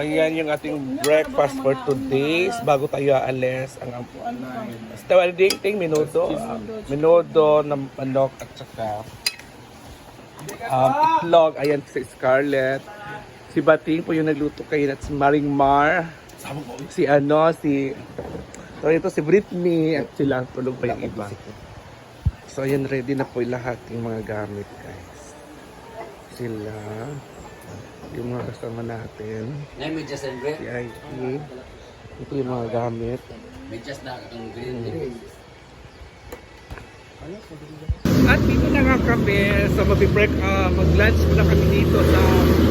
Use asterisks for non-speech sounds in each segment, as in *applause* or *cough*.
Ayan yung ating breakfast for today. Bago tayo aalis, ang Basta ding ting minuto. ah, Minuto ng manok at saka um, itlog. Ayan si Scarlett. Si Bating po yung nagluto kay at si Maring Mar. Si ano, si... So ito si Britney at sila tulog pa yung iba. So ayan, ready na po lahat yung mga gamit guys. Sila. Yung mga kasama natin. Nay, medyas and green. IT. Ito yung mga gamit. Medyas na ang green. At dito na nga kami. So mag-break, uh, mag-lunch muna kami dito sa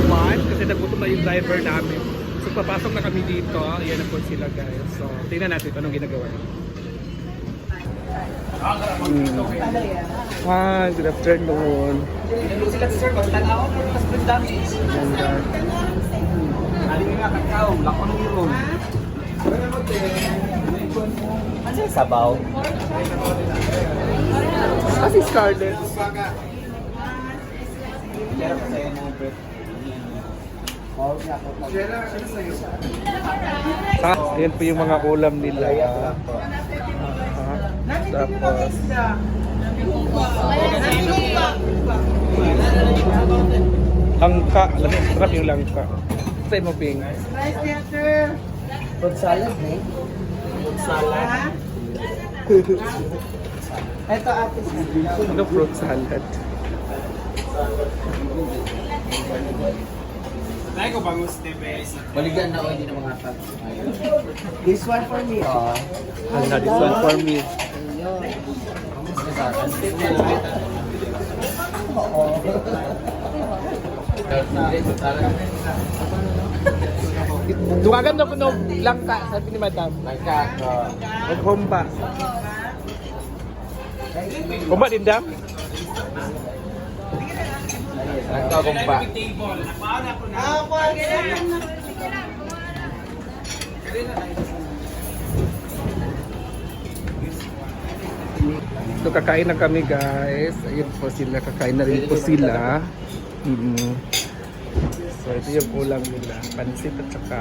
one kasi nagutom na yung driver namin. So papasok na kami dito. Ayan na po sila guys. So tingnan natin kung anong ginagawa niya. Hmm. Hi, good afternoon. Sila sir, magtanaw ko mas dami. Ganda. Ali nga kakao, lakon niro. Ano sabaw? Ah, si Scarlett. Kaya ko sa'yo ng bread. Ah, ayan po yung mga ulam nila. Tapos, langka. Alam mo, sarap yung langka. Sa mo, Ping. Fruit salad, eh. Fruit salad. *laughs* Ito ate Ano fruit salad? Baligan na ako, hindi na mga tag. This one for me, oh. Ano, this one for me. Duwagan na ko no langka, sabi ni madam. Langka, oh. Maghomba. Kumba din dam? Langka, gumba. So kakain na kami guys. Ayun po sila, kakain na rin po sila. Mm. So ito yung ulam nila. Pansit at saka...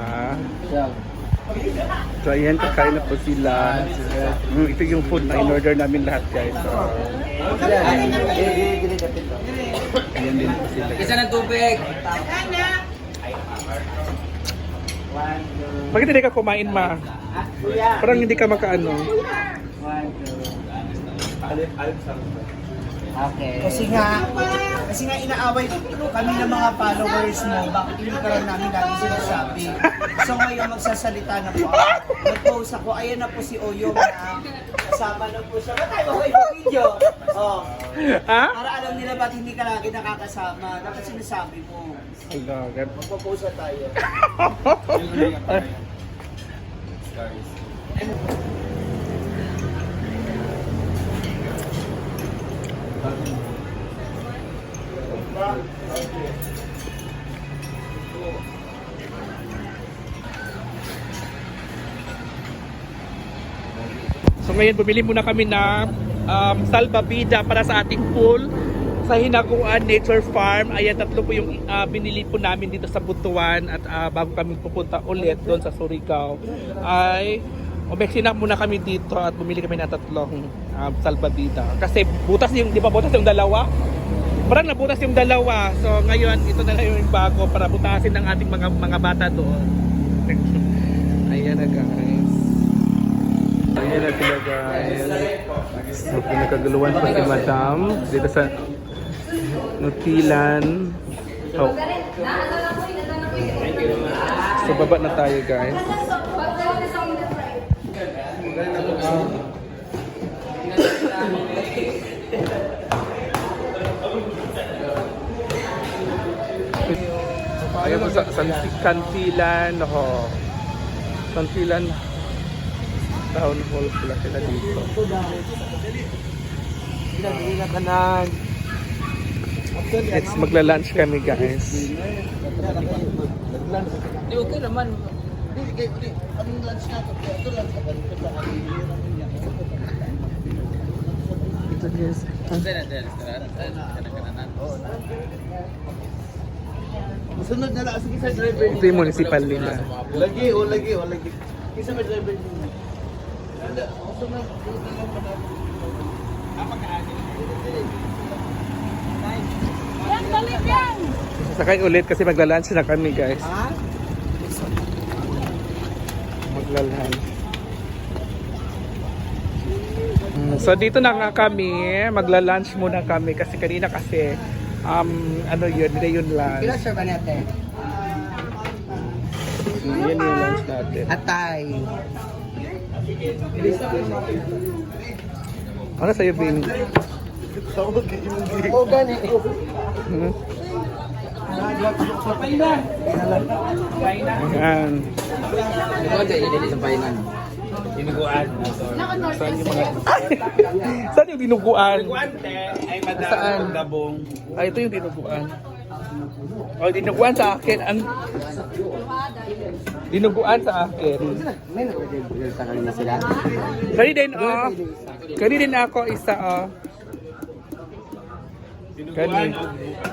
So ayan, kakain na po sila. Mm, ito yung food na in-order namin lahat guys. So, ayan din po sila. Isa ng tubig. Bakit hindi ka kumain ma? Parang hindi ka makaano. Okay. Kasi nga, kasi nga inaaway kami ng mga followers mo, bakit hindi ka namin lagi sinasabi. So ngayon magsasalita na po ako. Nag-post ako, ayan na po si Oyo na kasama na po siya. Ba't tayo ako video? Oh, Ha? para alam nila ba't hindi ka lagi nakakasama. Dapat sinasabi mo. God. Magpo-post na tayo. *laughs* So ngayon bumili muna kami na um, salbabida para sa ating pool sa Hinaguan Nature Farm. Ayan, tatlo po yung ah, binili po namin dito sa Butuan at ah, bago kami pupunta ulit doon sa Surigao ay umeksina muna kami dito at bumili kami ng tatlong um, salbabida. Kasi butas yung, di ba butas yung dalawa? Parang nabutas yung dalawa. So ngayon, ito na lang yung bago para butasin ng ating mga mga bata doon. Ayan na guys. Ayan sila guys. So, pinakaguluhan pa si Madam dito sa Nutilan. Oh. So, baba na tayo guys. Ayan po sa, sa Kantilan. Oh. Kantilan town hall pala sila dito. It's magla-lunch kami guys. Di, okay naman. Ito guys. Hindi na, hindi na. Sunod na lang. Sige sa driver. Ito yung municipal nila. Lagi, o lagi, o lagi. Kisa may driver niyo. Sunod. Yan, balik yan! Sakay ulit kasi magla-lunch na kami guys. Magla-lunch. Mm, So dito na nga kami, magla-lunch muna kami kasi kanina kasi um ano yun, hindi yun lunch. Kila sir ba natin? Yan yung lunch natin. Atay. Ano sa'yo, Bin? O gani. Hmm? Yan. Saan yung mga... Saan yung dinuguan? Ay, Saan? Dabong. Ay, ito yung dinuguan. Oh, dinuguan sa akin. Ang... Dinuguan sa akin. Kani din, oh. Kani din ako isa, oh. Kani.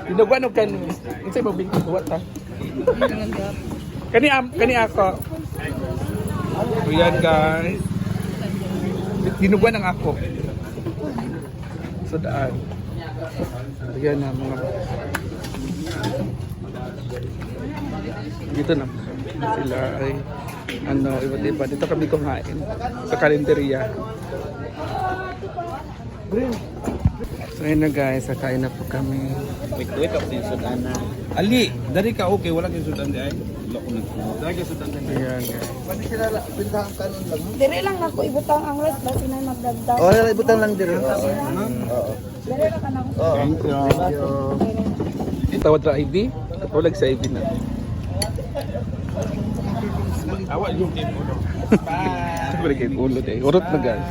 Dinuguan o kani. Isa mo bing kuwat ta. Kani kani ako. So guys. Dinuguan ang ako. So daan. Ayan na mga dito na sila ay ano iba't iba dito kami kumain sa kalenderya so yun na guys kakain na po kami Wait, wait up din sudan na. Ali, dari ka okay, wala kang sudan di ay. Wala ko nag. Dari ka sudan di. ayan guys Pwede sila pintahan kanon lang. Dire lang ako ibutang ang red ba sinay magdagdag. Oh, ibutang lang dire. Oo. Dire lang ka na. Oo. Thank you. Tawad ra IV katulad sa IV na Awal yung team mo. Balik kayo ulo eh. Urot na guys.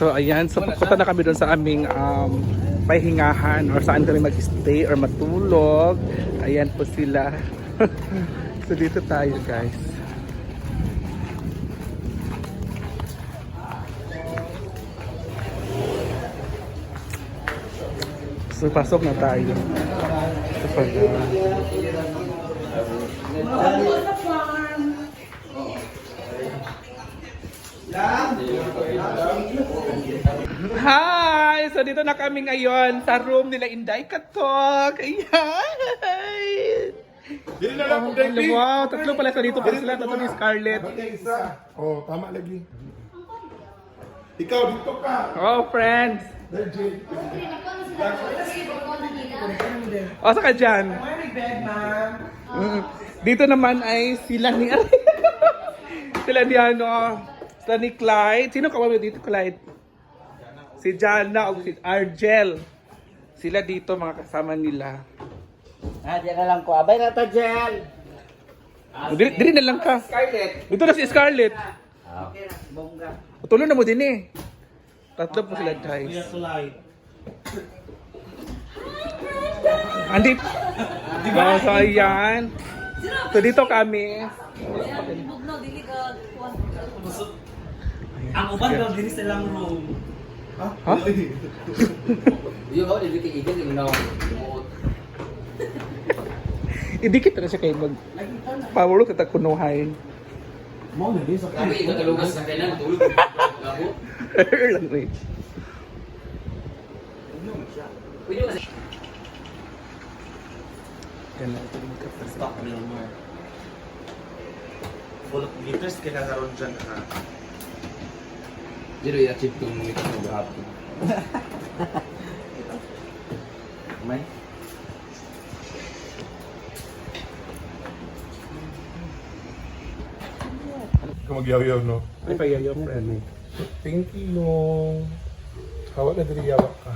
So ayan, so papunta na kami doon sa aming um, pahingahan or saan kami mag-stay or matulog. Ayan po sila. *laughs* so dito tayo guys. So pasok na tayo. Ito pala. Hi! So dito na kami ngayon sa room nila Inday Katok. Ayan! Dili na lang Hello, wow, tatlo pala sa dito pala sila. Tatlo ni Scarlett. Oh, tama lagi. Ikaw dito ka. Oh, friends. Legit. O, saka dyan. Mm. Dito naman ay sila ni... *laughs* sila ni ano... Sila ni Clyde. Sino ka ba dito, Clyde? Si Jana o si Argel. Sila dito, mga kasama nila. Ah, di na lang ko. Abay na ta, Jel. Diri, diri na lang ka. Scarlett. Dito na si Scarlett. Okay na, bongga. Tulo na mo din eh. Tatlo po sila guys. Andi. Oh, so ayan. So dito kami. Ang uban daw diri sa lang room. Ha? Idikit na siya kayo mag power look at Kami ito talugas sa kainan, tulog. Gabo. lang rin. Pwede kasi. Yan lang ito yung kapatid. Stock meal mo. Full of glitters kinakaroon dyan ha. Dito i-achieve kong ito ng gahapon. May? Ikaw magyaw-yaw, no? Ay, payayaw, friend. Thank you. Hawa na diri yawa ka.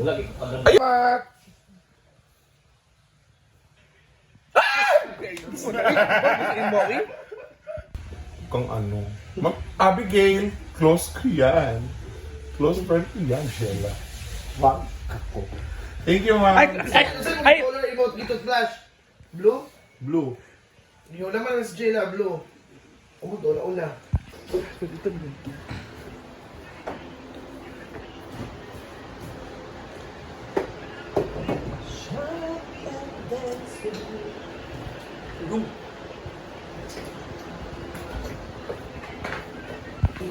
Wala, ikaw Ay, Mat! Kung ano. Ma'am Abigail, close ko yan. Close friend ko yan, Sheila. Wag ako. Thank you, ma'am. Ay, ay, ay, Color emote dito flash. Blue? Blue. Yung laman ng Jela, blue. Oh, dola ula. Dito din.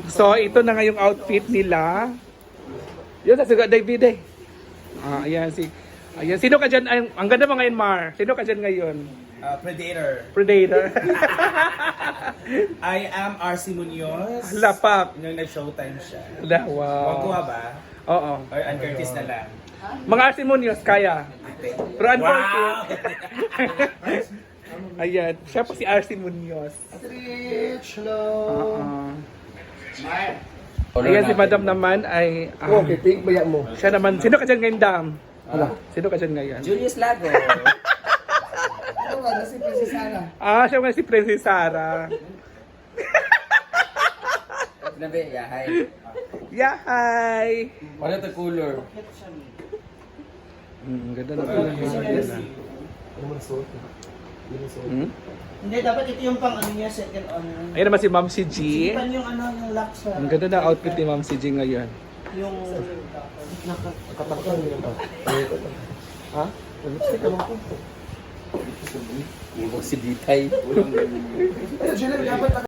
So, ito na ngayong outfit nila. Yun, sa sugat, David eh. Ah, ayan, si Ayan, sino ka dyan? Ay, ang ganda mo ngayon, Mar. Sino ka dyan ngayon? Uh, Predator. Predator. *laughs* I am RC Munoz. Lapak. Nung nag-showtime siya. La, wow. Magkuha ba? Oo. Or Ann Curtis na lang? Mga Arsimonios, kaya. Pero unfortunately, *laughs* ayan, siya po si RC Munoz. Rich, hello. Oo. Ayan si Madam naman ay... ah, pitik ba mo? siya naman, sino ka dyan ngayon, Dam? Sino ka dyan ngayon? Julius Lago. Ano nga, nasi Princess Sarah. Ah, siya nga si Princess Sarah. Sinabi, yahay. Yeah, hi! Ano to color? Hmm, ganda na pala. Ano man suot? Hmm? Hindi, dapat ito yung pang ano niya, second honor. Ayun naman si Ma'am si G. Ipan yung ano, yung lock. Ang ganda na outfit ni Ma'am si G ngayon. Yung... Katakot nila to. Ha? Lipstick naman ko. Ibog si Ditay. Ayun, sila dapat